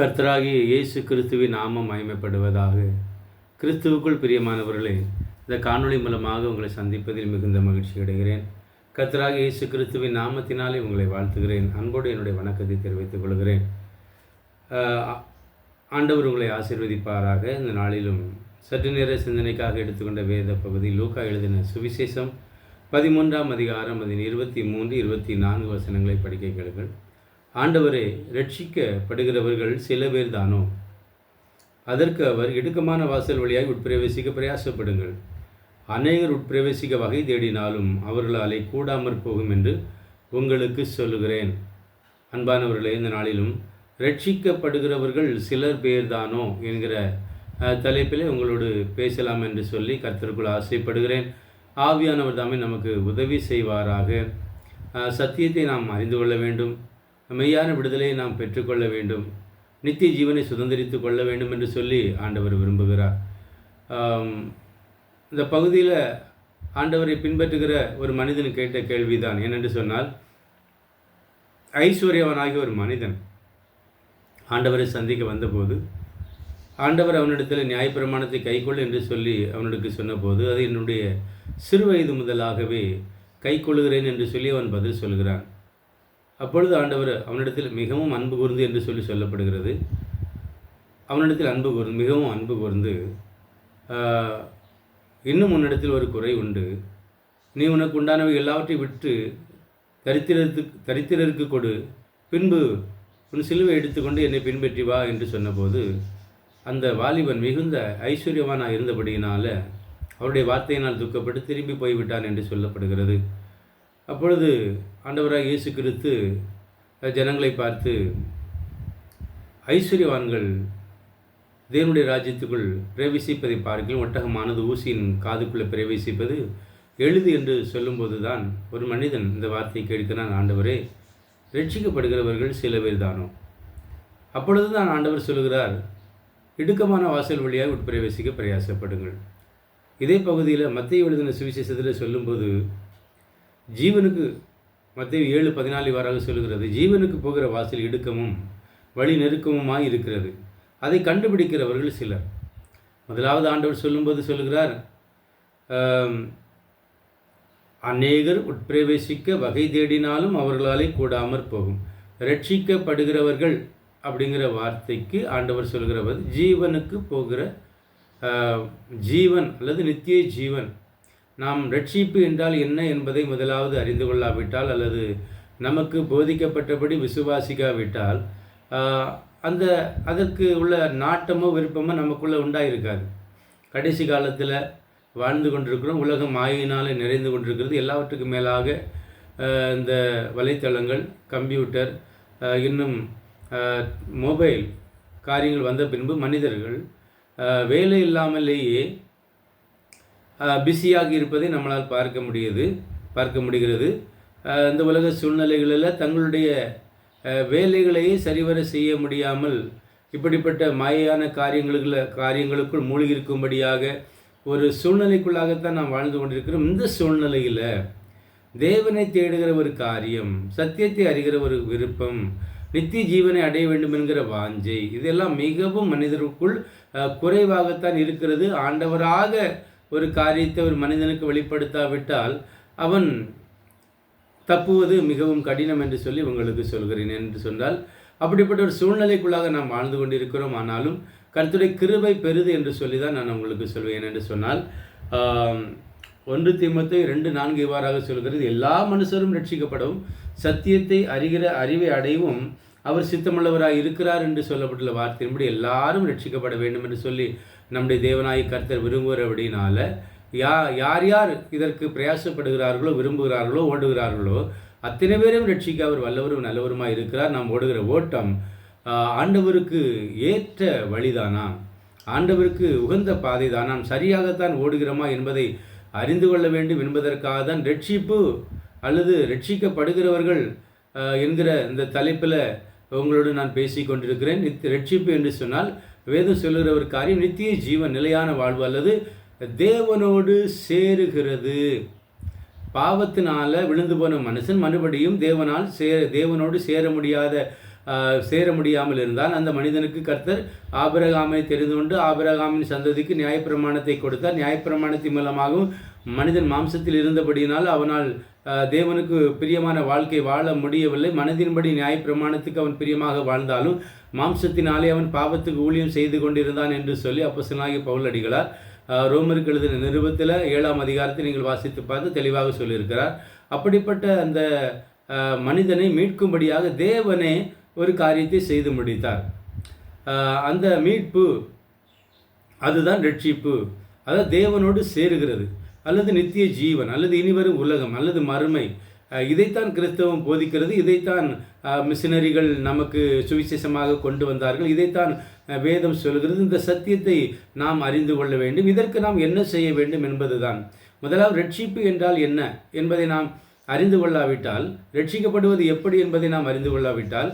கர்த்தராகிய இயேசு கிறிஸ்துவின் நாமம் மகிமைப்படுவதாக. கிறிஸ்துவுக்குள் பிரியமானவர்களே இந்த காணொளி மூலமாக உங்களை சந்திப்பதில் மிகுந்த மகிழ்ச்சி அடைகிறேன். கர்த்தராகிய இயேசு கிறிஸ்துவின் நாமத்தினாலே உங்களை வாழ்த்துகிறேன். அன்போடு என்னுடைய வணக்கத்தை தெரிவித்துக் கொள்கிறேன். ஆண்டவர் உங்களை ஆசிர்வதிப்பாராக. இந்த நாளிலும் சற்று நேர சிந்தனைக்காக எடுத்துக்கொண்ட வேத பகுதி லூக்கா எழுதின சுவிசேஷம் பதிமூன்றாம் அதிகாரம் அதன் இருபத்தி மூன்று இருபத்தி நான்கு வசனங்களை படிக்க கேளுங்கள். ஆண்டவரே ரட்சிக்கப்படுகிறவர்கள் சில பேர் தானோ அதற்கு அவர் இடுக்கமான வாசல் வழியாக உட்பிரவேசிக்க பிரயாசப்படுங்கள். அநேகர் உட்பிரவேசிக்க வகை தேடினாலும் அவர்களாலே கூடாமற் போகும் என்று உங்களுக்கு சொல்லுகிறேன். அன்பானவர்களே இந்த நாளிலும் ரட்சிக்கப்படுகிறவர்கள் சிலர் பேர்தானோ என்கிற தலைப்பிலே உங்களோடு பேசலாம் என்று சொல்லி கர்த்தருக்குள் ஆசைப்படுகிறேன். ஆவியானவர் தாமே நமக்கு உதவி செய்வாராக. சத்தியத்தை நாம் அறிந்து கொள்ள வேண்டும். மெய்யான விடுதலையை நாம் பெற்றுக்கொள்ள வேண்டும். நித்திய ஜீவனை சுதந்திரித்து கொள்ள வேண்டும் என்று சொல்லி ஆண்டவர் விரும்புகிறார். இந்த பகுதியில் ஆண்டவரை பின்பற்றுகிற ஒரு மனிதன் கேட்ட கேள்விதான். என்னென்று சொன்னால் ஐஸ்வர்யவனாகிய ஒரு மனிதன் ஆண்டவரை சந்திக்க வந்தபோது ஆண்டவர் அவனிடத்தில் நியாயப்பிரமாணத்தை கைக்கொள் என்று சொல்லி அவனுக்கு சொன்னபோது அது என்னுடைய சிறு வயது முதலாகவே கைக்கொள்கிறேன் என்று சொல்லி அவன் பதில் சொல்கிறான். அப்பொழுது ஆண்டவர் அவனிடத்தில் மிகவும் அன்பு கூர்ந்து என்று சொல்லி சொல்லப்படுகிறது. அவனிடத்தில் அன்பு கூர்ந்து மிகவும் அன்பு கூர்ந்து இன்னும் உன்னிடத்தில் ஒரு குறை உண்டு. நீ உனக்கு உண்டானவை எல்லாவற்றையும் விட்டு தரித்திரத்து தரித்திரருக்கு கொடு. பின்பு உன் சிலுவை எடுத்துக்கொண்டு என்னை பின்பற்றி வா என்று சொன்னபோது அந்த வாலிபன் மிகுந்த ஐஸ்வர்யவானாக இருந்தபடியினால் அவருடைய வார்த்தையினால் துக்கப்பட்டு திரும்பி போய்விட்டான் என்று சொல்லப்படுகிறது. அப்பொழுது ஆண்டவராக இயேசு கிறிஸ்து ஜனங்களை பார்த்து ஐஸ்வர்யவான்கள் தேவனுடைய ராஜ்யத்துக்குள் பிரவேசிப்பதை பார்க்கலாம் ஒட்டகமானது ஊசியின் காதுக்குள்ளே பிரவேசிப்பது எளிது என்று சொல்லும்போது தான் ஒரு மனிதன் இந்த வார்த்தையை கேட்கிறான் ஆண்டவரே ரட்சிக்கப்படுகிறவர்கள் சில பேர் தானோ? அப்பொழுது தான் ஆண்டவர் சொல்கிறார் இடுக்கமான வாசல் வழியாக உட்பிரவேசிக்க பிரயாசப்படுங்கள். இதே பகுதியில் மத்திய எழுதின சுவிசேஷத்தில் சொல்லும்போது ஜீவனுக்கு மத்திய ஏழு பதினாலு வாராக சொல்கிறது ஜீவனுக்கு போகிற வாசல் இடுக்கமும் வழி நெருக்கமுமாய் இருக்கிறது. அதை கண்டுபிடிக்கிறவர்கள் சிலர். முதலாவது ஆண்டவர் சொல்லும்போது சொல்கிறார் அநேகர் உட்பிரவேசிக்க வகை தேடினாலும் அவர்களாலே கூடாமற் போகும். ரட்சிக்கப்படுகிறவர்கள் அப்படிங்கிற வார்த்தைக்கு ஆண்டவர் சொல்கிறவர் ஜீவனுக்கு போகிற ஜீவன் அல்லது நித்திய ஜீவன் நாம் ரட்சிப்பு என்றால் என்ன என்பதை முதலாவது அறிந்து கொள்ளாவிட்டால் அல்லது நமக்கு போதிக்கப்பட்டபடி விசுவாசிக்காவிட்டால் அந்த அதற்கு உள்ள நாட்டமோ விருப்பமோ நமக்குள்ளே உண்டாயிருக்காது. கடைசி காலத்தில் வாழ்ந்து கொண்டிருக்கிறோம் உலகம் மாயினால் நிறைந்து கொண்டிருக்கிறது. எல்லாவற்றுக்கும் மேலாக இந்த வலைத்தளங்கள் கம்ப்யூட்டர் இன்னும் மொபைல் காரியங்கள் வந்த பின்பு மனிதர்கள் வேலை இல்லாமலேயே பிஸியாகி இருப்பதை நம்மளால் பார்க்க முடியுது பார்க்க முடிகிறது. இந்த உலக சூழ்நிலைகளில் தங்களுடைய வேலைகளையே சரிவர செய்ய முடியாமல் இப்படிப்பட்ட மாயான காரியங்களுக்குள்ள காரியங்களுக்குள் மூழ்கி இருக்கும்படியாக ஒரு சூழ்நிலைக்குள்ளாகத்தான் நாம் வாழ்ந்து கொண்டிருக்கிறோம். இந்த சூழ்நிலையில் தேவனை தேடுகிற ஒரு காரியம் சத்தியத்தை அறிகிற ஒரு விருப்பம் நித்திய ஜீவனை அடைய வேண்டும் என்கிற வாஞ்சை இதெல்லாம் மிகவும் மனிதருக்குள் குறைவாகத்தான் இருக்கிறது. ஆண்டவராக ஒரு காரியத்தை ஒரு மனிதனுக்கு வெளிப்படுத்தாவிட்டால் அவன் தப்புவது மிகவும் கடினம் என்று சொல்லி உங்களுக்கு சொல்கிறேன் என்று சொன்னால் அப்படிப்பட்ட ஒரு சூழ்நிலைக்குள்ளாக நாம் வாழ்ந்து கொண்டிருக்கிறோம். ஆனாலும் கருத்துடைய கிருபை பெறுது என்று சொல்லி தான் நான் உங்களுக்கு சொல்வேன் என்று சொன்னால் ஒன்று திமுத்தை ரெண்டு நான்கு இவ்வாறாக சொல்கிறது எல்லா மனுஷரும் ரட்சிக்கப்படவும் சத்தியத்தை அறிகிற அறிவை அடையவும் அவர் சித்தமுள்ளவராக இருக்கிறார் என்று சொல்லப்பட்டுள்ள வார்த்தையின்படி எல்லாரும் ரட்சிக்கப்பட வேண்டும் என்று சொல்லி நம்முடைய தேவனாய் கர்த்தர் விரும்புகிறபடினால யா யார் யார் இதற்கு பிரயாசப்படுகிறார்களோ விரும்புகிறார்களோ ஓடுகிறார்களோ அத்தனை பேரும் ரட்சிக்க அவர் வல்லவரும் நல்லவருமாக இருக்கிறார். நாம் ஓடுகிற ஓட்டம் ஆண்டவருக்கு ஏற்ற வழிதானா? ஆண்டவருக்கு உகந்த பாதை தான் நாம் சரியாகத்தான் ஓடுகிறோமா என்பதை அறிந்து கொள்ள வேண்டும் என்பதற்காக தான் ரட்சிப்பு அல்லது ரட்சிக்கப்படுகிறவர்கள் என்கிற இந்த தலைப்பில் உங்களோடு நான் பேசி கொண்டிருக்கிறேன் ரட்சிப்பு என்று சொன்னால் வேதம் சொல்லுகிற ஒரு காரியம் நித்திய ஜீவன் நிலையான வாழ்வு அல்லது தேவனோடு சேருகிறது. பாவத்தினால விழுந்து போன மனுஷன் மறுபடியும் தேவனால் சே தேவனோடு சேர முடியாத சேர முடியாமல் இருந்தால் அந்த மனிதனுக்கு கர்த்தர் ஆபிரகாமை தெரிந்து கொண்டு ஆபிரகாமின் சந்ததிக்கு நியாயப்பிரமாணத்தை கொடுத்தார். நியாயப்பிரமாணத்தின் மூலமாகவும் மனிதன் மாம்சத்தில் இருந்தபடியினால் அவனால் தேவனுக்கு பிரியமான வாழ்க்கை வாழ முடியவில்லை. மனதின்படி நியாயப்பிரமாணத்துக்கு அவன் பிரியமாக வாழ்ந்தாலும் மாம்சத்தினாலே அவன் பாவத்துக்கு ஊழியம் செய்து கொண்டிருந்தான் என்று சொல்லி அப்போஸ்தலனாகிய பவுல் அடிகளார் ரோமருக்கு எழுதின நிருபத்தில் ஏழாம் அதிகாரத்தை நீங்கள் வாசித்து பார்த்து தெளிவாக சொல்லியிருக்கிறார். அப்படிப்பட்ட அந்த மனிதனை மீட்கும்படியாக தேவனே ஒரு காரியத்தை செய்து முடித்தார். அந்த மீட்பு அதுதான் ரட்சிப்பு. அதாவது தேவனோடு சேருகிறது. அல்லது நித்திய ஜீவன் அல்லது இனிவரும் உலகம் அல்லது மறுமை. இதைத்தான் கிறிஸ்தவம் போதிக்கிறது. இதைத்தான் மிஷினரிகள் நமக்கு சுவிசேஷமாக கொண்டு வந்தார்கள். இதைத்தான் வேதம் சொல்கிறது. இந்த சத்தியத்தை நாம் அறிந்து கொள்ள வேண்டும். இதற்கு நாம் என்ன செய்ய வேண்டும் என்பதுதான். முதலாவது ரட்சிப்பு என்றால் என்ன என்பதை நாம் அறிந்து கொள்ளாவிட்டால் ரட்சிக்கப்படுவது எப்படி என்பதை நாம் அறிந்து கொள்ளாவிட்டால்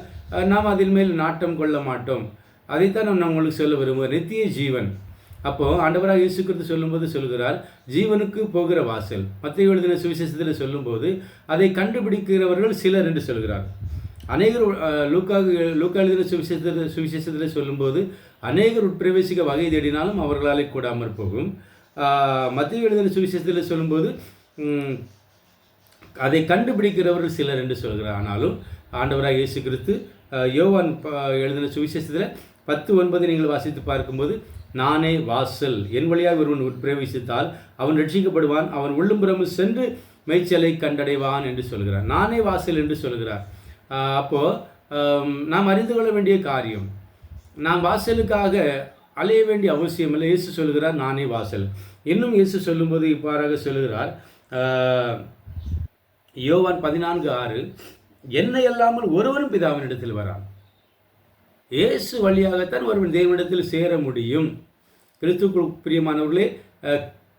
நாம் அதில் மேல் நாட்டம் கொள்ள மாட்டோம். அதைத்தான் நான் உங்களுக்கு சொல்ல விரும்புகிறேன். நித்திய ஜீவன். அப்போது ஆண்டவராக இயேசு கிறிஸ்து சொல்லும்போது சொல்கிறார் ஜீவனுக்கு போகிற வாசல். மத்திய எழுதின சுவிசேஷத்தில் சொல்லும்போது அதை கண்டுபிடிக்கிறவர்கள் சிலர் என்று சொல்கிறார். அநேகர் லூக்காக லூக்கா எழுதின சுவிசேஷத்தில் சுவிசேஷத்தில் சொல்லும்போது அநேகர் உட்பிரவேசிக்க வகை தேடினாலும் அவர்களாலே கூடாமற் போகும். மத்திய எழுதின சுவிசேஷத்தில் சொல்லும்போது அதை கண்டுபிடிக்கிறவர்கள் சிலர் என்று சொல்கிறார். ஆனாலும் ஆண்டவராக இயேசு கிறிஸ்து யோவான் எழுதின சுவிசேஷத்தில் பத்து ஒன்பது நீங்கள் வாசித்து பார்க்கும்போது நானே வாசல். என் வழியாக ஒருவன் உட்பிரவேசித்தால் அவன் ரட்சிக்கப்படுவான். அவன் உள்ளும் புறமும் சென்று மேய்ச்சலை கண்டடைவான் என்று சொல்கிறார். நானே வாசல் என்று சொல்கிறார். அப்போது நாம் அறிந்து கொள்ள வேண்டிய காரியம் நாம் வாசலுக்காக அலைய வேண்டிய அவசியம் இல்லை. இயேசு சொல்கிறார் நானே வாசல். இன்னும் இயேசு சொல்லும்போது இவ்வாறாக சொல்லுகிறார் யோவான் பதினான்கு ஆறு என்னை அல்லாமல் ஒருவரும் பிதாவினிடத்தில் வரான் இயேசு வழியாகத்தான் ஒருவன் தேவனிடத்தில் சேர முடியும். கிறிஸ்துவுக்கு பிரியமானவர்களே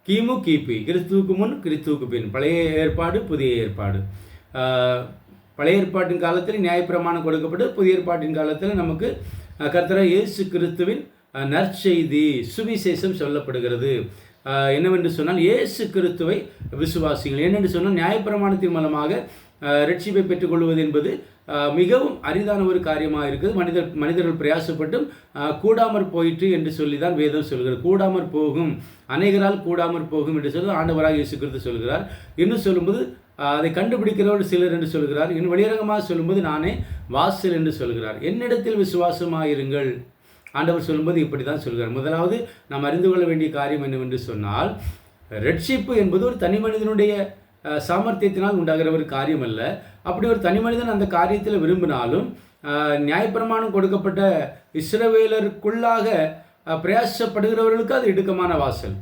கிமு கிபி கிறிஸ்துவுக்கு முன் கிறிஸ்துவுக்கு பின். பழைய ஏற்பாடு புதிய ஏற்பாடு. பழைய ஏற்பாட்டின் காலத்தில் நியாயப்பிரமாணம் கொடுக்கப்பட்டு புதிய ஏற்பாட்டின் காலத்தில் நமக்கு கர்த்தர இயேசு கிறிஸ்துவின் நற்செய்தி சுவிசேஷம் சொல்லப்படுகிறது. என்னவென்று சொன்னால் இயேசு கிறிஸ்துவை விசுவாசிகள் ஏனென்று சொன்னால் நியாயப்பிரமாணத்தின் மூலமாக ரட்சிப்பை பெற்றுக்கொள்வது என்பது மிகவும் அரிதான ஒரு காரியமாக இருக்குது. மனிதர் மனிதர்கள் பிரயாசப்பட்டும் கூடாமற் போயிற்று என்று சொல்லி தான் வேதம் சொல்கிறது. கூடாமற் போகும். அநேகரால் கூடாமற் போகும் என்று சொல்லி ஆண்டவராக இயேசு கிறிஸ்து சொல்கிறார். இன்னும் சொல்லும்போது அதை கண்டுபிடிக்கிறவர் சிலர் என்று சொல்கிறார். இன்னும் வெளியரங்கமாக சொல்லும்போது நானே வாசல் என்று சொல்கிறார். என்னிடத்தில் விசுவாசமாயிருங்கள் ஆண்டவர் சொல்லும்போது இப்படி தான் சொல்கிறார். முதலாவது நாம் அறிந்து கொள்ள வேண்டிய காரியம் என்னவென்று சொன்னால் ரட்சிப்பு என்பது ஒரு தனி மனிதனுடைய சாமர்த்தியத்தினால் உண்டாகிற ஒரு காரியம் அல்ல அப்படி ஒரு தனி மனிதன் அந்த காரியத்தில் விரும்பினாலும் நியாயப்பிரமாணம் கொடுக்கப்பட்ட இஸ்ரவேலருக்குள்ளாக பிரயாசப்படுகிறவர்களுக்கு அது இடுக்கமான வாசல்.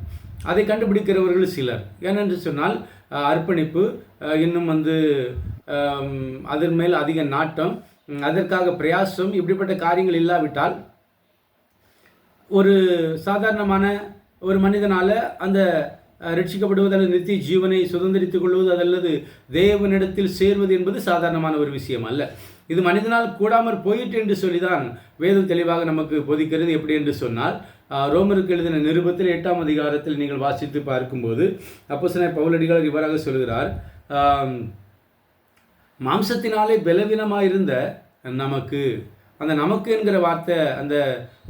அதை கண்டுபிடிக்கிறவர்கள் சிலர். ஏனென்று சொன்னால் அர்ப்பணிப்பு இன்னும் வந்து அதன் மேல் அதிக நாட்டம் அதற்காக பிரயாசம் இப்படிப்பட்ட காரியங்கள் இல்லாவிட்டால் ஒரு சாதாரணமான ஒரு மனிதனால் அந்த ரட்சிக்கப்படுவது அல்லது நித்திய ஜீவனை சுதந்திரித்துக் கொள்வது அதல்லது தேவனிடத்தில் சேர்வது என்பது சாதாரணமான ஒரு விஷயம் அல்ல. இது மனிதனால் கூடாமற் போயிற்று என்று சொல்லிதான் வேதம் தெளிவாக நமக்கு போதிக்கிறது. எப்படி என்று சொன்னால் ரோமருக்கு எழுதின நிருபத்தில் எட்டாம் அதிகாரத்தில் நீங்கள் வாசித்து பார்க்கும்போது அப்போ சில பவுலடிகள் இவ்வாறாக சொல்கிறார் மாம்சத்தினாலே பலவீனமாயிருந்த நமக்கு அந்த நமக்கு என்கிற வார்த்தை அந்த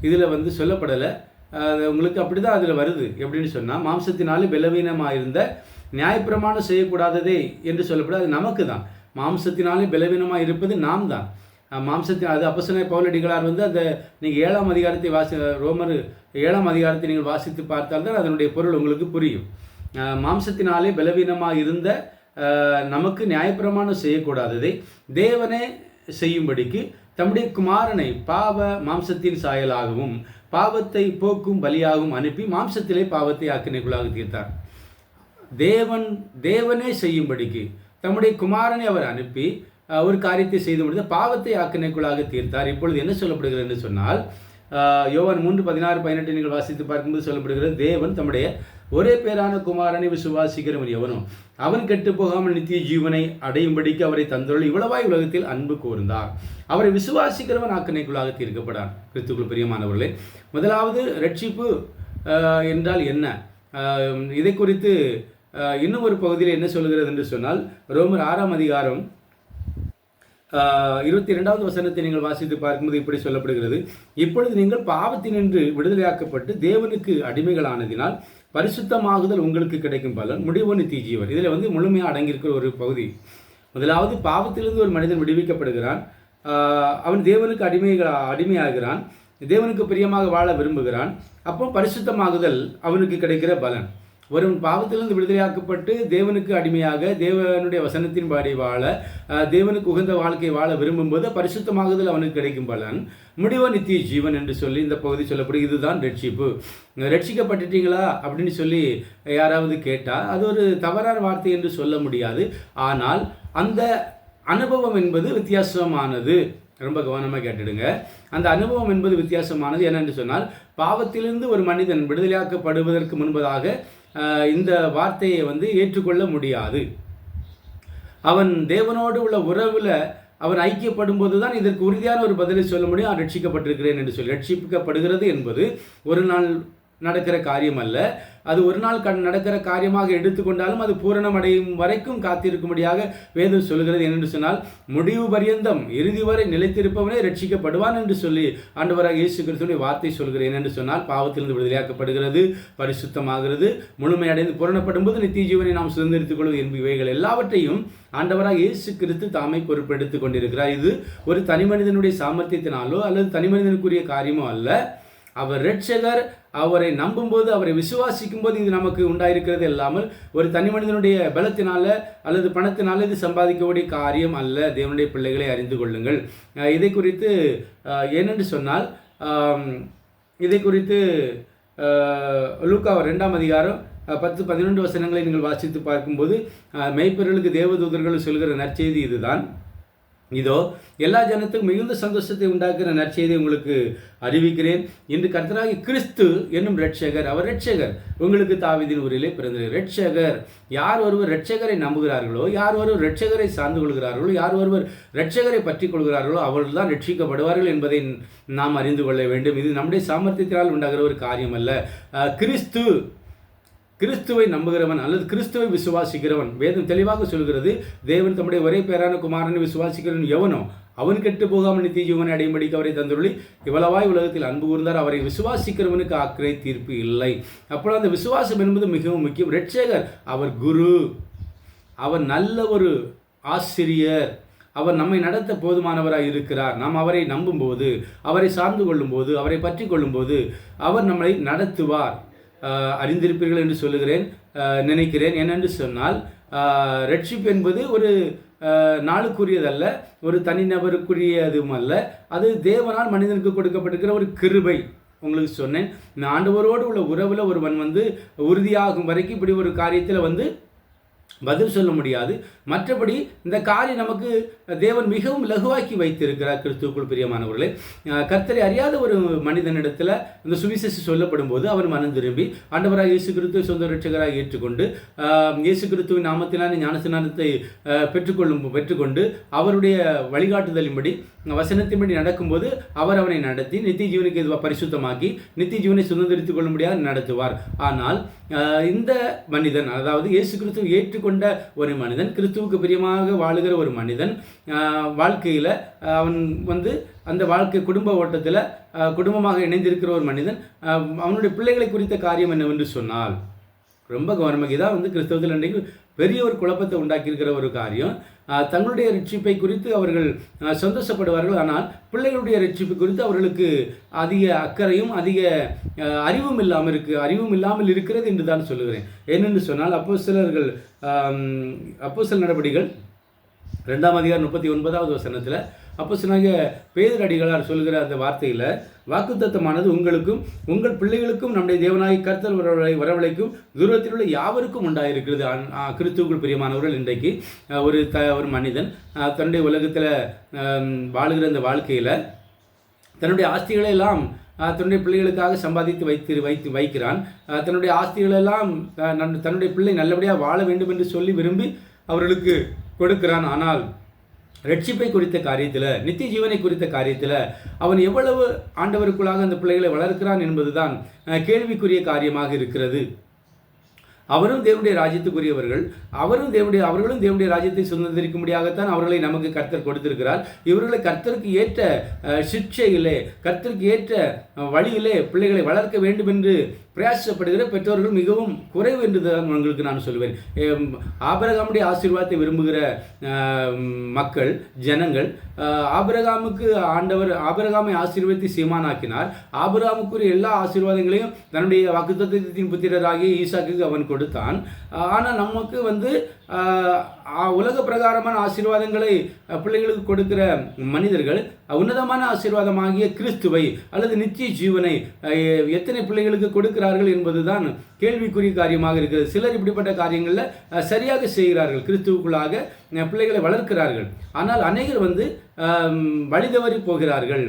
இதில் வந்து சொல்லப்படலை. உங்களுக்கு அப்படி தான் அதில் வருது. எப்படின்னு சொன்னால் மாம்சத்தினாலே பலவீனமாயிருந்த நியாயப்பிரமாணம் செய்யக்கூடாததே என்று சொல்லப்படும் அது நமக்கு தான் மாம்சத்தினாலே பலவீனமாக இருப்பது நாம் தான் மாம்சத்தின் அது அப்பசனை பவுலடிகளார் வந்து அந்த நீங்கள் ஏழாம் அதிகாரத்தை வாசி ரோமர் ஏழாம் அதிகாரத்தை நீங்கள் வாசித்து பார்த்தால் தான் அதனுடைய பொருள் உங்களுக்கு புரியும். மாம்சத்தினாலே பலவீனமாக இருந்த நமக்கு நியாயப்பிரமாணம் செய்யக்கூடாததை தேவனே செய்யும்படிக்கு தம்முடைய குமாரனை பாவ மாம்சத்தின் சாயலாகவும் பாவத்தை போக்கும் பலியாகவும் அனுப்பி மாம்சத்திலே பாவத்தை ஆக்கினைக்குள்ளாக தீர்த்தார். தேவன் தேவனே செய்யும்படிக்கு தம்முடைய குமாரனை அவர் அனுப்பி ஒரு காரியத்தை செய்து முடித்து பாவத்தை ஆக்கினைக்குள்ளாக தீர்த்தார். இப்பொழுது என்ன சொல்லப்படுகிறது என்று சொன்னால் யோவான் மூன்று பதினாறு பதினெட்டு நீங்கள் வாசித்து பார்க்கும்போது சொல்லப்படுகிறது தேவன் தம்முடைய ஒரே பேரான குமாரனை விசுவாசிக்கிறவன் எவனோ அவன் கெட்டு போகாமல் நித்திய ஜீவனை அடையும்படிக்கு அவரை தந்தருள் இவ்வளவாய் உலகத்தில் அன்பு கூர்ந்தார். அவரை விசுவாசிக்கிறவன் ஆக்கணைக்குள்ளாக தீர்க்கப்படான் கிறிஸ்துக்குள் பிரியமானவர்களே முதலாவது ரட்சிப்பு என்றால் என்ன? இதை குறித்து அஹ், இன்னும் ஒரு பகுதியில் என்ன சொல்கிறது என்று சொன்னால் ரோமர் ஆறாம் அதிகாரம் இருபத்தி இரண்டாவது வசனத்தை நீங்கள் வாசித்து பார்க்கும்போது இப்படி சொல்லப்படுகிறது. இப்பொழுது நீங்கள் பாவத்தினின்று விடுதலையாக்கப்பட்டு தேவனுக்கு அடிமைகளானதினால் பரிசுத்தமாகுதல் உங்களுக்கு கிடைக்கும் பலன். முடிவு நித்தி இதில் வந்து முழுமையாக அடங்கியிருக்கிற ஒரு பகுதி. முதலாவது பாவத்திலிருந்து ஒரு மனிதன் விடுவிக்கப்படுகிறான். அவன் தேவனுக்கு அடிமைகள் அடிமையாகிறான். தேவனுக்கு பிரியமாக வாழ விரும்புகிறான். அப்போ பரிசுத்தமாகுதல் அவனுக்கு கிடைக்கிற பலன். வரும் பாவத்திலிருந்து விடுதலையாக்கப்பட்டு தேவனுக்கு அடிமையாக தேவனுடைய வசனத்தின் பாடி வாழ தேவனுக்கு உகந்த வாழ்க்கை வாழ விரும்பும்போது பரிசுத்தமாகுதல் அவனுக்கு கிடைக்கும் பலன். முடிவ நித்திய ஜீவன் என்று சொல்லி இந்த பகுதி சொல்லப்படும் இதுதான் ரட்சிப்பு. ரட்சிக்கப்பட்டுட்டீங்களா அப்படின்னு சொல்லி யாராவது கேட்டால் அது ஒரு தவறான வார்த்தை என்று சொல்ல முடியாது. ஆனால் அந்த அனுபவம் என்பது வித்தியாசமானது. ரொம்ப கவனமாக கேட்டுடுங்க. அந்த அனுபவம் என்பது வித்தியாசமானது என்னென்று சொன்னால் பாவத்திலிருந்து ஒரு மனிதன் விடுதலையாக்கப்படுவதற்கு முன்பதாக இந்த வார்த்தையை வந்து ஏற்றுக்கொள்ள முடியாது. அவன் தேவனோடு உள்ள உறவில் அவன் ஐக்கியப்படும் போது தான் இதற்கு உறுதியான ஒரு பதிலை சொல்ல முடியும். நான் ரட்சிக்கப்பட்டிருக்கிறேன் என்று சொல்லி. ரட்சிக்கப்படுகிறது என்பது ஒரு நாள் நடக்கிற காரியம் அல்ல அது ஒரு நாள் கண் நடக்கிற காரியமாக எடுத்துக்கொண்டாலும் அது பூரணமடையும் வரைக்கும் காத்திருக்கும்படியாக வேதம் சொல்கிறது என்னென்று சொன்னால் முடிவு பரியந்தம் இறுதி வரை நிலைத்திருப்பவனே ரட்சிக்கப்படுவான் என்று சொல்லி ஆண்டவராக இயேசு கிறிஸ்துவின் வார்த்தை சொல்கிறேன் என்று சொன்னால் பாவத்திலிருந்து விடுதலையாக்கப்படுகிறது பரிசுத்தமாகிறது முழுமையடைந்து பூரணப்படும் போது நித்திய ஜீவனை நாம் சுதந்திரித்துக் கொள்வது என்பவைகள் எல்லாவற்றையும் ஆண்டவராக இயேசு கிறிஸ்து தாமை பொறுப்பெடுத்துக் கொண்டிருக்கிறார். இது ஒரு தனி மனிதனுடைய சாமர்த்தியத்தினாலோ அல்லது தனி மனிதனுக்குரிய காரியமோ அல்ல. அவர் ரட்சகர் அவரை நம்பும்போது அவரை விசுவாசிக்கும் போது இது நமக்கு உண்டாயிருக்கிறது இல்லாமல் ஒரு தனி மனிதனுடைய பலத்தினால அல்லது பணத்தினால இது சம்பாதிக்கக்கூடிய காரியம் அல்ல. தேவனுடைய பிள்ளைகளை அறிந்து கொள்ளுங்கள். இதை குறித்து ஏனென்று சொன்னால் இதை குறித்து லூக்கா ரெண்டாம் அதிகாரம் பத்து பதினொன்று வசனங்களை நீங்கள் வாசித்து பார்க்கும்போது மெய்ப்பொருளுக்கு தேவதூதர்கள் சொல்கிற நற்செய்தி இதுதான். இதோ எல்லா ஜனத்துக்கும் மிகுந்த சந்தோஷத்தை உண்டாக்குற நற்செய்தியை உங்களுக்கு அறிவிக்கிறேன். இன்று கர்த்தராகி கிறிஸ்து என்னும் ரட்சகர் அவர் ரட்சகர் உங்களுக்கு தாவிதின் ஊரிலே பிறந்தார் ரட்சகர் யார் ஒருவர் ரட்சகரை நம்புகிறார்களோ யார் ஒருவர் ரட்சகரை சார்ந்து கொள்கிறார்களோ யார் ஒருவர் ரட்சகரை பற்றி கொள்கிறார்களோ அவர்கள் தான் ரட்சிக்கப்படுவார்கள் என்பதை நாம் அறிந்து கொள்ள வேண்டும். இது நம்முடைய சாமர்த்தியத்தினால் உண்டாகிற ஒரு காரியம் அல்ல கிறிஸ்து கிறிஸ்துவை நம்புகிறவன் அல்லது கிறிஸ்துவை விசுவாசிக்கிறவன் வேதம் தெளிவாக சொல்கிறது தேவன் தம்முடைய ஒரே பேரான குமாரனை விசுவாசிக்கிறவன் எவனோ அவன் கெட்டு போகாமல் நித்திய ஜீவனை அடையும்படிக்கு அவரை தந்துள்ளி இவ்வளவாய் உலகத்தில் அன்பு கூர்ந்தார் அவரை விசுவாசிக்கிறவனுக்கு அக்கறை தீர்ப்பு இல்லை. அப்பொழுது அந்த விசுவாசம் என்பது மிகவும் முக்கியம். ரட்சகர் அவர் குரு. அவர் நல்ல ஒரு ஆசிரியர். அவர் நம்மை நடத்த போதுமானவராக இருக்கிறார். நாம் அவரை நம்பும்போது அவரை சார்ந்து கொள்ளும்போது அவரை பற்றி கொள்ளும்போது அவர் நம்மை நடத்துவார். அறிந்திருப்பீர்கள் என்று சொல்லுகிறேன் நினைக்கிறேன். என்னென்று சொன்னால் ரெட்ஷிப் ரட்சிப்பு என்பது ஒரு நாளுக்குரியதல்ல ஒரு தனிநபருக்குரியதும் அல்ல அது தேவனால் மனிதனுக்கு கொடுக்கப்பட்டிருக்கிற ஒரு கிருபை. உங்களுக்கு சொன்னேன். இந்த ஆண்டவரோடு உள்ள உறவில் ஒருவன் வந்து உறுதியாகும் வரைக்கும் இப்படி ஒரு காரியத்தில் வந்து பதில் சொல்ல முடியாது. மற்றபடி இந்த காரியம் நமக்கு தேவன் மிகவும் லகுவாக்கி வைத்திருக்கிறார் கிறிஸ்துக்குள் பிரியமானவர்களே. கர்த்தரை அறியாத ஒரு மனிதனிடத்தில் இந்த சுவிசேஷம் சொல்லப்படும் போது அவர் மனம் திரும்பி ஆண்டவராக இயேசு கிறிஸ்துவை சொந்த ரட்சகராக ஏற்றுக்கொண்டு இயேசு கிறிஸ்துவின் நாமத்தினான ஞானஸ்நானத்தை பெற்றுக்கொள்ளும் பெற்றுக்கொண்டு அவருடைய வழிகாட்டுதலின்படி வசனத்தின்படி நடக்கும்போது அவர் அவனை நடத்தி நித்திய ஜீவனுக்கு எதுவாக பரிசுத்தமாக்கி நித்திய ஜீவனை சுதந்திரித்துக் கொள்ளும்படியாக நடத்துவார். ஆனால் இந்த மனிதன் அதாவது இயேசு கிறிஸ்துவை ஏற்றுக்கொண்டு கொண்ட ஒரு மனிதன் கிறிஸ்துவுக்கு பிரியமாக வாழுகிற ஒரு மனிதன் வாழ்க்கையில் அவன் வந்து அந்த வாழ்க்கை குடும்ப ஓட்டத்தில் குடும்பமாக இணைந்திருக்கிற ஒரு மனிதன் அவனுடைய பிள்ளைகளை குறித்த காரியம் என்னவென்று சொன்னால் ரொம்ப கவனமாக. இதான் வந்து கிறிஸ்தவத்தில் இன்றைக்கு பெரிய ஒரு குழப்பத்தை உண்டாக்கியிருக்கிற ஒரு காரியம். தங்களுடைய ரட்சிப்பை குறித்து அவர்கள் சந்தோஷப்படுவார்கள். ஆனால் பிள்ளைகளுடைய ரட்சிப்பு குறித்து அவர்களுக்கு அதிக அக்கறையும் அதிக அறிவும் இல்லாமல் இருக்குது அறிவும் இல்லாமல் இருக்கிறது என்று தான் சொல்லுகிறேன். ஏனென்று சொன்னால் அப்போ சிலர்கள் அப்போ சில நடவடிக்கைகள் ரெண்டாம் அதிகாரம் முப்பத்தி ஒன்பதாவது வசனத்தில் அப்போ சொன்னாங்க பேதரடிகளார் சொல்கிற அந்த வார்த்தையில் வாக்குத்தத்தமானது உங்களுக்கும் உங்கள் பிள்ளைகளுக்கும் நம்முடைய தேவனாய் கர்த்தர் வரவழை வரவழைக்கும் தூரத்தில் உள்ள யாவருக்கும் உண்டாயிருக்கிறது. கிறிஸ்துவுக்குள் பிரியமானவர்கள் இன்றைக்கு ஒரு த ஒரு மனிதன் தன்னுடைய உலகத்தில் வாழுகிற அந்த வாழ்க்கையில் தன்னுடைய ஆஸ்திகளை எல்லாம் தன்னுடைய பிள்ளைகளுக்காக சம்பாதித்து வைத்து வைத்து வைக்கிறான். தன்னுடைய ஆஸ்திகளெல்லாம் அஹ், நன்- தன்னுடைய பிள்ளை நல்லபடியாக வாழ வேண்டும் என்று சொல்லி விரும்பி அவர்களுக்கு கொடுக்கிறான். ஆனால் ரட்சிப்பை குறித்த காரியத்தில் நித்திய ஜீவனை குறித்த காரியத்தில் அவன் எவ்வளவு ஆண்டவருக்குள்ளாக அந்த பிள்ளைகளை வளர்க்கிறான் என்பதுதான் கேள்விக்குரிய காரியமாக இருக்கிறது. அவரும் தேவனுடைய ராஜ்யத்துக்குரியவர்கள். அவரும் தேவனுடைய அவர்களும் தேவனுடைய ராஜ்யத்தை சுதந்திரிக்கும்படியாகத்தான் அவர்களை நமக்கு கர்த்தர் கொடுத்திருக்கிறார். இவர்களை கர்த்தருக்கு ஏற்ற சிக்ஷையிலே கர்த்தருக்கு ஏற்ற வழியிலே பிள்ளைகளை வளர்க்க வேண்டும் என்று பிரயாசப்படுகிற பெற்றோர்கள் மிகவும் குறைவு என்று தான் உங்களுக்கு நான் சொல்வேன். ஆபரகாமுடைய ஆசீர்வாதத்தை விரும்புகிற மக்கள் ஜனங்கள் ஆபரகாமுக்கு ஆண்டவர் ஆபரகாமை ஆசீர்வதித்து சீமானாக்கினார். ஆபரகாமுக்குரிய எல்லா ஆசீர்வாதங்களையும் தன்னுடைய வாக்குத்தத்தின் புத்திரராகிய ஈசாக்கு அவன் கொடுத்தான். ஆனால் நமக்கு வந்து உலக பிரகாரமான ஆசீர்வாதங்களை பிள்ளைகளுக்கு கொடுக்கிற மனிதர்கள் உன்னதமான ஆசீர்வாதமாகிய கிறிஸ்துவை அல்லது நித்திய ஜீவனை எத்தனை பிள்ளைகளுக்கு கொடுக்கிறார்கள் என்பதுதான் கேள்விக்குரிய காரியமாக இருக்கிறது. சிலர் இப்படிப்பட்ட காரியங்களில் சரியாக செய்கிறார்கள். கிறிஸ்துவுக்குள்ளாக பிள்ளைகளை வளர்க்கிறார்கள். ஆனால் அநேகர் வந்து வழிதவறி போகிறார்கள்.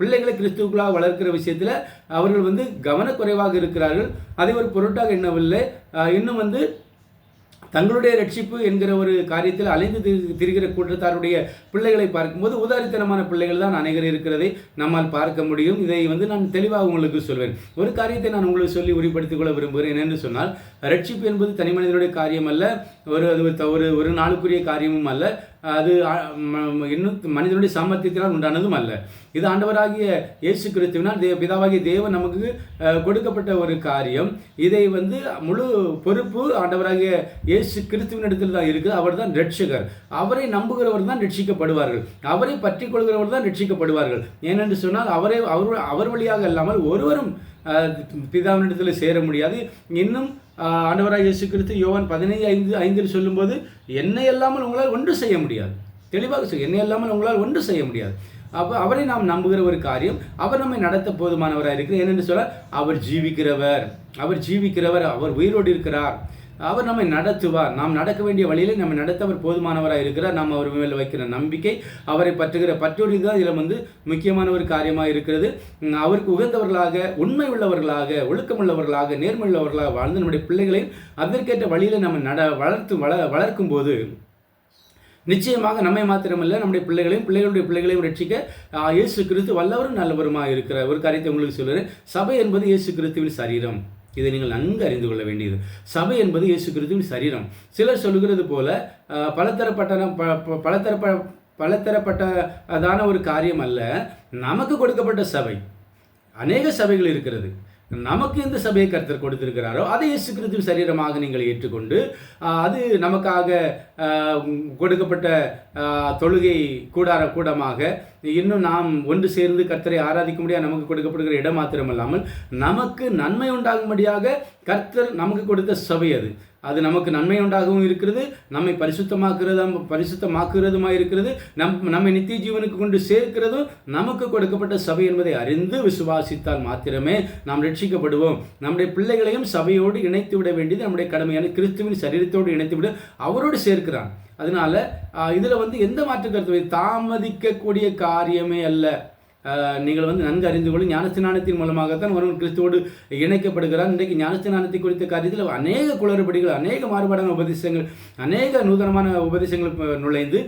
பிள்ளைகளை கிறிஸ்துவுக்குள்ளாக வளர்க்கிற விஷயத்தில் அவர்கள் வந்து கவனக்குறைவாக இருக்கிறார்கள். அதை ஒரு பொருட்டாக எண்ணவில்லை. இன்னும் வந்து தங்களுடைய ரட்சிப்பு என்கிற ஒரு காரியத்தில் அலைந்து திரிகிற கூட்டத்தாருடைய பிள்ளைகளை பார்க்கும்போது உதாரித்தனமான பிள்ளைகள் தான் அனைகர் இருக்கிறதை நம்மால் பார்க்க முடியும். இதை வந்து நான் தெளிவாக உங்களுக்கு சொல்வேன். ஒரு காரியத்தை நான் உங்களுக்கு சொல்லி உறுதிப்படுத்திக் கொள்ள விரும்புகிறேன் என்னென்று சொன்னால் ரட்சிப்பு என்பது தனி மனிதனுடைய காரியம் அல்ல ஒரு அது ஒரு ஒரு நாளுக்குரிய காரியமும் அல்ல அது இன்னும் மனிதனுடைய சாமர்த்தியத்தினால் உண்டானதும் அல்ல. இது ஆண்டவராகிய இயேசு கிறிஸ்துவினால் தே பிதாவாகிய தேவன் நமக்கு கொடுக்கப்பட்ட ஒரு காரியம். இதை வந்து முழு பொறுப்பு ஆண்டவராகிய இயேசு கிறிஸ்துவினிடத்தில் தான் இருக்குது. அவர் தான் ரட்சகர். அவரை நம்புகிறவர் தான் ரட்சிக்கப்படுவார்கள். அவரை பற்றி கொள்கிறவர் தான் ரட்சிக்கப்படுவார்கள். ஏனென்று சொன்னால் அவரை அவர் அவர் வழியாக இல்லாமல் ஒருவரும் பிதாவினிடத்தில் சேர முடியாது. இன்னும் ஆஹ் ஆண்டவராக இயேசு கிறிஸ்து யோவான் பதினைந்து ஐந்து ஐந்தில் சொல்லும்போது என்னை இல்லாமல் உங்களால் ஒன்று செய்ய முடியாது. தெளிவாக சொல் என்னை இல்லாமல் உங்களால் ஒன்று செய்ய முடியாது. அப்போ அவரை நாம் நம்புகிற ஒரு காரியம் அவர் நம்மை நடத்த போதுமானவராக இருக்கிறார் ஏனென்று சொல்ல அவர் ஜீவிக்கிறவர் அவர் ஜீவிக்கிறவர் அவர் உயிரோடு இருக்கிறார். அவர் நம்மை நடத்துவார். நாம் நடக்க வேண்டிய வழியிலே நம்ம நடத்தவர் போதுமானவராக இருக்கிறார். நாம் அவர் மேல் வைக்கிற நம்பிக்கை அவரை பற்றுகிற பற்றுறுதி தான் இதில் வந்து முக்கியமான ஒரு காரியமாக இருக்கிறது. அவருக்கு உகந்தவர்களாக உண்மை உள்ளவர்களாக ஒழுக்கமுள்ளவர்களாக நேர்மையுள்ளவர்களாக வாழ்ந்து நம்முடைய பிள்ளைகளை அதற்கேற்ற வழியில் நம்ம நட வளர்த்து வள வளர்க்கும் போது நிச்சயமாக நம்மை மாத்திரமல்ல நம்முடைய பிள்ளைகளையும் பிள்ளைகளுடைய பிள்ளைகளையும் ரட்சிக்க இயேசு கிறிஸ்து வல்லவரும் நல்லவருமாக இருக்கிற ஒரு காரியத்தை உங்களுக்கு சொல்லுறேன் சபை என்பது இயேசு கிறிஸ்துவின் சரீரம். இதை நீங்கள் நன்கு அறிந்து கொள்ள வேண்டியது. சபை என்பது இயேசு கிறிஸ்துவின் சரீரம். சிலர் சொல்லுகிறது போல ஆஹ், பலதரப்பட்ட ப- ப- பலதரப்ப பலதரப்பட்டதான ஒரு காரியம் அல்ல நமக்கு கொடுக்கப்பட்ட சபை. அநேக சபைகள் இருக்கிறது. நமக்கு எந்த சபையை கர்த்தர் கொடுத்திருக்கிறாரோ அதை இயேசு கிறிஸ்துவின் சரீரமாக நீங்கள் ஏற்றுக்கொண்டு அது நமக்காக கொடுக்கப்பட்ட தொழுகை கூடார கூடமாக இன்னும் நாம் ஒன்று சேர்ந்து கர்த்தரை ஆராதிக்க முடியாத நமக்கு கொடுக்கப்படுகிற இடம் மாத்திரமல்லாமல் நமக்கு நன்மை உண்டாகும்படியாக கர்த்தர் நமக்கு கொடுத்த சபை அது. அது நமக்கு நன்மை உண்டாகவும் இருக்கிறது நம்மை பரிசுத்தமாக்குறதும் பரிசுத்தமாக்குறதுமாக இருக்கிறது நம் நம்மை நித்திய ஜீவனுக்கு கொண்டு சேர்க்கிறதும் நமக்கு கொடுக்கப்பட்ட சபை என்பதை அறிந்து விசுவாசித்தால் மாத்திரமே நாம் ரட்சிக்கப்படுவோம். நம்முடைய பிள்ளைகளையும் சபையோடு இணைத்து விட வேண்டியது நம்முடைய கடமையான கிறிஸ்துவின் சரீரத்தோடு இணைத்து விட அவரோடு சேர்க்கிறான். அதனால இதில் வந்து எந்த மாற்று கருத்து? தாமதிக்கக்கூடிய காரியமே அல்ல. நீங்கள் வந்து நன்கு அறிந்து கொள்ளும் ஞானஸ்நானத்தின் மூலமாகத்தான் ஒருவன் கிறிஸ்துவோடு இணைக்கப்படுகிறார் இன்றைக்கு ஞானஸ்நானத்தை குறித்த காரியத்தில் அநேக குளறுபடிகள் அநேக மாறுபாடான உபதேசங்கள் அநேக நூதனமான உபதேசங்கள் நுழைந்து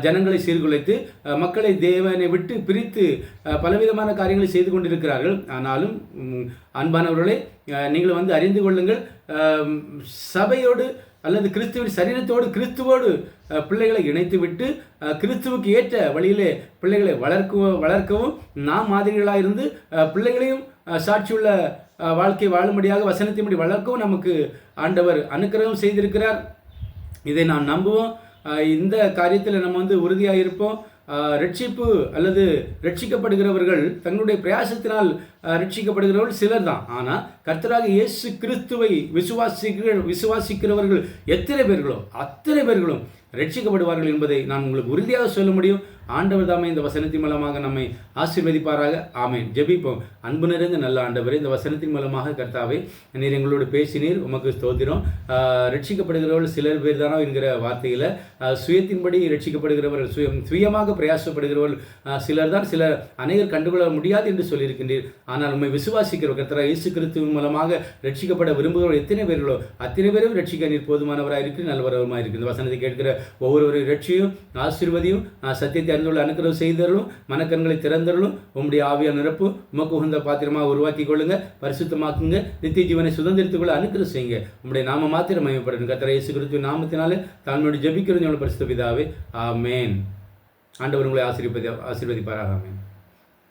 ஜனங்களை சீர்குலைத்து மக்களை தேவனை விட்டு பிரித்து பலவிதமான காரியங்களை செய்து கொண்டிருக்கிறார்கள். ஆனாலும் அன்பானவர்களை அன்பானவர்களே நீங்கள் வந்து அறிந்து கொள்ளுங்கள் சபையோடு அல்லது கிறிஸ்துவின் சரீரத்தோடு கிறிஸ்துவோடு பிள்ளைகளை இணைத்துவிட்டு கிறிஸ்துவுக்கு ஏற்ற வழியிலே பிள்ளைகளை வளர்க்கவும் வளர்க்கவும் நாம் மாதிரிகளாக இருந்து பிள்ளைகளையும் சாட்சியுள்ள வாழ்க்கை வாழும்படியாக வசனத்தின்படி வளர்க்கவும் நமக்கு ஆண்டவர் அனுக்கிரகம் செய்திருக்கிறார். இதை நாம் நம்புவோம். இந்த காரியத்தில் நம்ம வந்து உறுதியாக இருப்போம் ரட்சிப்பு அல்லது ரட்சிக்கப்படுகிறவர்கள் தங்களுடைய பிரயாசத்தினால் ரட்சிக்கப்படுகிறவர்கள் சிலர் தான் ஆனால் கர்த்தராக இயேசு கிறிஸ்துவை விசுவாசிக்கிற விசுவாசிக்கிறவர்கள் எத்தனை பேர்களோ அத்தனை பேர்களும் ரட்சிக்கப்படுவார்கள் என்பதை நான் உங்களுக்கு உறுதியாக சொல்ல முடியும். ஆண்டவர் தாமே இந்த வசனத்தின் மூலமாக நம்மை ஆசீர்வதிப்பாராக. ஆமேன். ஜெபிப்போம். அன்பு நிறைந்த நல்ல ஆண்டவரே இந்த வசனத்தின் மூலமாக கர்த்தாவை நீர் எங்களோடு பேசினீர். உமக்கு ஸ்தோத்திரம். ரட்சிக்கப்படுகிறவர்கள் சிலர் பேர் தானோ என்கிற வார்த்தையில் சுயத்தின்படி ரட்சிக்கப்படுகிறவர்கள் சுயம் சுயமாக பிரயாசப்படுகிறவர்கள் சிலர் தான் சிலர் அநேகர் கண்டுகொள்ள முடியாது என்று சொல்லியிருக்கின்றீர். ஆனால் உண்மை விசுவாசிக்கிறவர் கர்த்தராக இயேசு கிறிஸ்துவின் மூலமாக ரட்சிக்கப்பட விரும்புகிறவர்கள் எத்தனை பேர்களோ அத்தனை பேரும் ரட்சிக்க நீர் போதுமானவராக இருக்கு நல்லவரமாக இருக்கு இந்த வசனத்தை கேட்கிற ஒவ்வொருவரையும் ரட்சியும் ஆசீர்வதியும் சத்தியத்தை அறிந்துள்ள அனுக்கிரகம் செய்தருளும் மனக்கண்களை திறந்தருளும். உம்முடைய ஆவியான நிரப்பு உமக்கு உகந்த பாத்திரமாக உருவாக்கி கொள்ளுங்க பரிசுத்தமாக்குங்க நித்திய ஜீவனை சுதந்திரத்துக் கொள்ள அனுக்கிரகம் செய்யுங்க. உங்களுடைய நாம மாத்திரம் மயப்படும் கத்திர இயேசு கிறிஸ்துவ நாமத்தினாலே தாழ்மையோடு ஜபிக்கிறது பரிசுத்த பிதாவே ஆமேன். ஆண்டவர் உங்களை ஆசீர்வதி ஆசீர்வதிப்பாராக ஆமேன்.